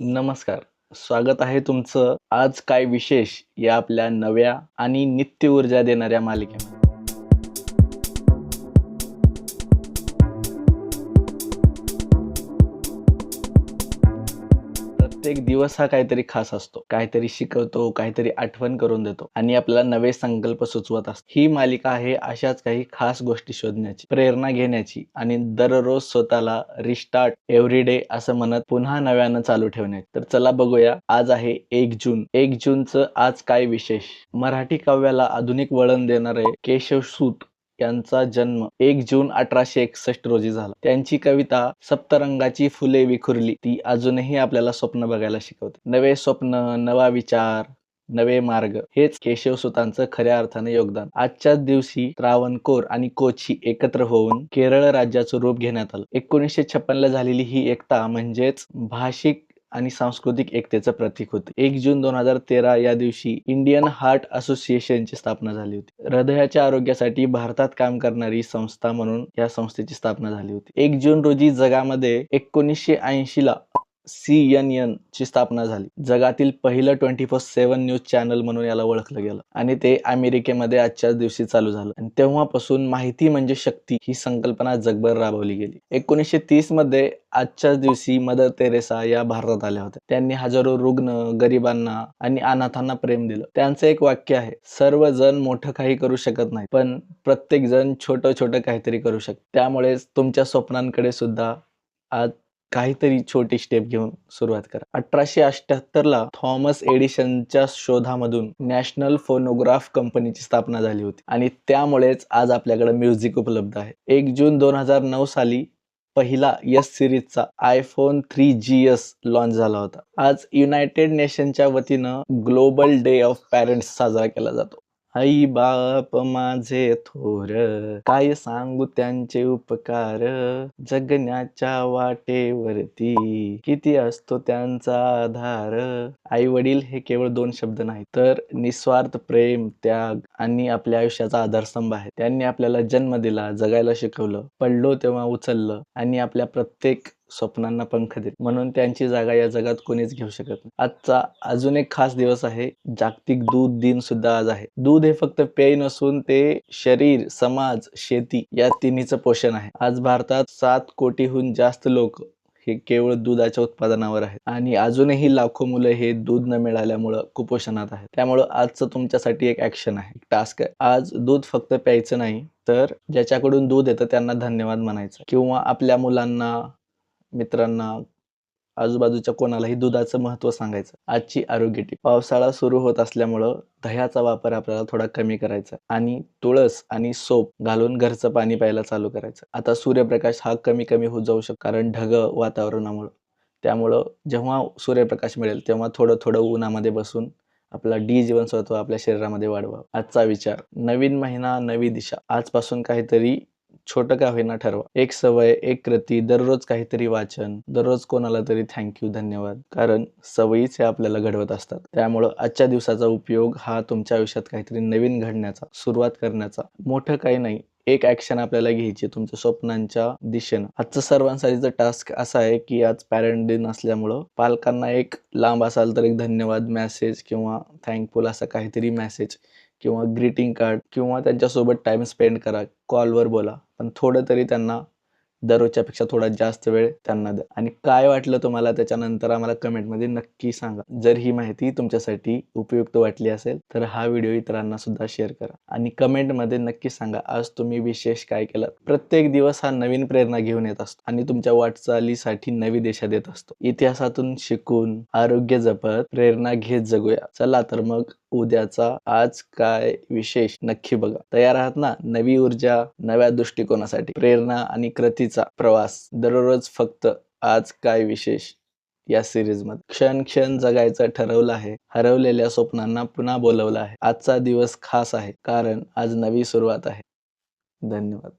नमस्कार. स्वागत आहे तुमचं आज काय विशेष या आपल्या नव्या आणि नित्य ऊर्जा देणाऱ्या मालिकेमध्ये. प्रत्येक दिवस हा काहीतरी खास असतो. काहीतरी शिकवतो काहीतरी आठवण करून देतो आणि आपल्याला नवे संकल्प सुचवत असतो. ही मालिका आहे अशाच काही खास गोष्टी शोधण्याची प्रेरणा घेण्याची आणि दररोज स्वतःला रिस्टार्ट एव्हरी डे असं म्हणत पुन्हा नव्यानं चालू ठेवण्याची. तर चला बघूया आज आहे एक जून. एक जूनचं आज काय विशेष? मराठी काव्याला आधुनिक वळण देणारे केशव सूत यांचा जन्म एक जून अठराशे एकसष्ट रोजी झाला. त्यांची कविता सप्तरंगाची फुले विखुरली. ती अजूनही आपल्याला स्वप्न बघायला शिकवते. नवे स्वप्न नवा विचार नवे मार्ग. हेच केशवसुतांचं खऱ्या अर्थाने योगदान. आजच्याच दिवशी त्रावणकोर आणि कोची एकत्र होऊन केरळ राज्याचं रूप घेण्यात आलं. एकोणीसशे छप्पन ला झालेली ही एकता म्हणजेच भाषिक आणि सांस्कृतिक एकतेचं प्रतीक होते. एक जून दोन हजार तेरा या दिवशी इंडियन हार्ट असोसिएशनची स्थापना झाली होती. हृदयाच्या आरोग्यासाठी भारतात काम करणारी संस्था म्हणून या संस्थेची स्थापना झाली होती. एक जून रोजी जगामध्ये एकोणीसशे ऐंशी ला सी एन एन ची स्थापना झाली. जगातील पहिलं twenty four seven news channel म्हणून याला ओळखलं गेलं. आणि ते अमेरिकेमध्ये आजच्याच दिवशी चालू झालं. आणि तेव्हापासून माहिती म्हणजे शक्ती ही संकल्पना जगभर राबवली गेली. एकोणीसशे तीसमध्ये आजच्याच दिवशी मदर तेरेसा या भारतात आल्या होत्या. त्यांनी हजारो रुग्ण गरिबांना आणि अनाथांना प्रेम दिलं. त्यांचं एक वाक्य आहे सर्वजण मोठं काही करू शकत नाही पण प्रत्येक जण छोटं छोटं काहीतरी करू शकत. त्यामुळेच तुमच्या स्वप्नांकडे सुद्धा आज काहीतरी छोटी स्टेप घेऊन सुरुवात करा. अठराशे अठ्याहत्तरला थॉमस एडिशनच्या शोधामधून नॅशनल फोनोग्राफ कंपनीची स्थापना झाली होती. आणि त्यामुळेच आज आपल्याकडे म्युझिक उपलब्ध आहे. एक जून दोन हजार नऊ साली पहिला S सिरीजचा iPhone three G S launch झाला होता. आज युनायटेड नेशनच्या वतीनं ग्लोबल डे ऑफ पॅरेंट्स साजरा केला जातो. आई बाप माझे थोर काय सांगू त्यांचे उपकार? जगण्याच्या वाटेवरती किती असतो त्यांचा आधार? आई वडील हे केवळ दोन शब्द नाही तर निस्वार्थ प्रेम त्याग आणि आपल्या आयुष्याचा आधारस्तंभ आहे त्यांनी आपल्याला जन्म दिला जगायला शिकवलं पडलो तेव्हा उचललं आणि आपल्या प्रत्येक स्वप्नांना पंख देत. म्हणून त्यांची जागा या जगात कोणीच घेऊ शकत नाही. आजचा अजून एक खास दिवस आहे जागतिक दूध दिन सुद्धा आज आहे. दूध हे फक्त पेय नसून ते शरीर समाज शेती या तिन्हीचं पोषण आहे. आज भारतात सात कोटीहून जास्त लोक हे केवळ दुधाच्या उत्पादनावर आहेत. आणि अजूनही लाखो मुलं हे दूध न मिळाल्यामुळं कुपोषणात आहेत. त्यामुळं आजचं तुमच्यासाठी एक ऍक्शन आहे. टास्क आहे. आज दूध फक्त प्यायचं नाही तर ज्याच्याकडून दूध येतं त्यांना धन्यवाद म्हणायचं किंवा आपल्या मुलांना मित्रांना आजूबाजूच्या कोणालाही दुधाचं महत्त्व सांगायचं. आजची आरोग्य टीप. पावसाळा सुरू होत असल्यामुळं दह्याचा वापर आपल्याला थोडा कमी करायचा आणि तुळस आणि सोप घालून घरचं पाणी प्यायला चालू करायचं. आता सूर्यप्रकाश हा कमी कमी होत जाऊ शकतो कारण ढग वातावरणामुळं. त्यामुळं जेव्हा सूर्यप्रकाश मिळेल तेव्हा थोडं थोडं उन्हामध्ये बसून आपला डी जीवनसत्व आपल्या शरीरामध्ये वाढवा आजचा विचार. नवीन महिना नवी दिशा. आजपासून काहीतरी छोटं का होईना ठरवा. एक सवय एक कृती दररोज काहीतरी वाचन दररोज कोणाला तरी थँक्यू धन्यवाद. कारण सवयीच हे आपल्याला घडवत असतात. त्यामुळं आजच्या दिवसाचा उपयोग हा तुमच्या आयुष्यात काहीतरी नवीन घडण्याचा सुरुवात करण्याचा मोठं काही नाही. एक ऍक्शन आपल्याला घ्यायची तुमच्या स्वप्नांच्या दिशेनं. आजचं सर्वांसाठीचं टास्क असा आहे की आज पॅरेंट दिन असल्यामुळं पालकांना एक लांब असाल तर एक धन्यवाद मेसेज किंवा थँकफुल असा काहीतरी मेसेज किंवा ग्रीटिंग कार्ड किंवा त्यांच्यासोबत टाइम स्पेंड करा कॉलवर बोला. पण थोडं तरी त्यांना दररोजच्या पेक्षा थोडा जास्त वेळ त्यांना द्या. आणि काय वाटलं तुम्हाला त्याच्यानंतर आम्हाला कमेंटमध्ये नक्की सांगा. जर ही माहिती तुमच्यासाठी उपयुक्त वाटली असेल तर हा व्हिडिओ इतरांना सुद्धा शेअर करा. आणि कमेंटमध्ये नक्की सांगा आज तुम्ही विशेष काय केलं? प्रत्येक दिवस हा नवीन प्रेरणा घेऊन येत असतो आणि तुमच्या वाटचालीसाठी नवी दिशा देत असतो. इतिहासातून शिकून आरोग्य जपत प्रेरणा घेत जगूया. चला तर मग उद्याचा आज काय विशेष नक्की बघा. तयार आहात ना? नवी ऊर्जा नव्या दृष्टिकोनासाठी. प्रेरणा आणि कृतीचा प्रवास. दररोज फक्त आज काय विशेष? या सिरीजमध्ये क्षण क्षण जगायचं ठरवलं आहे. हरवलेल्या स्वप्नांना पुन्हा बोलवलं आहे. आजचा दिवस खास आहे. कारण आज नवी सुरुवात आहे. धन्यवाद.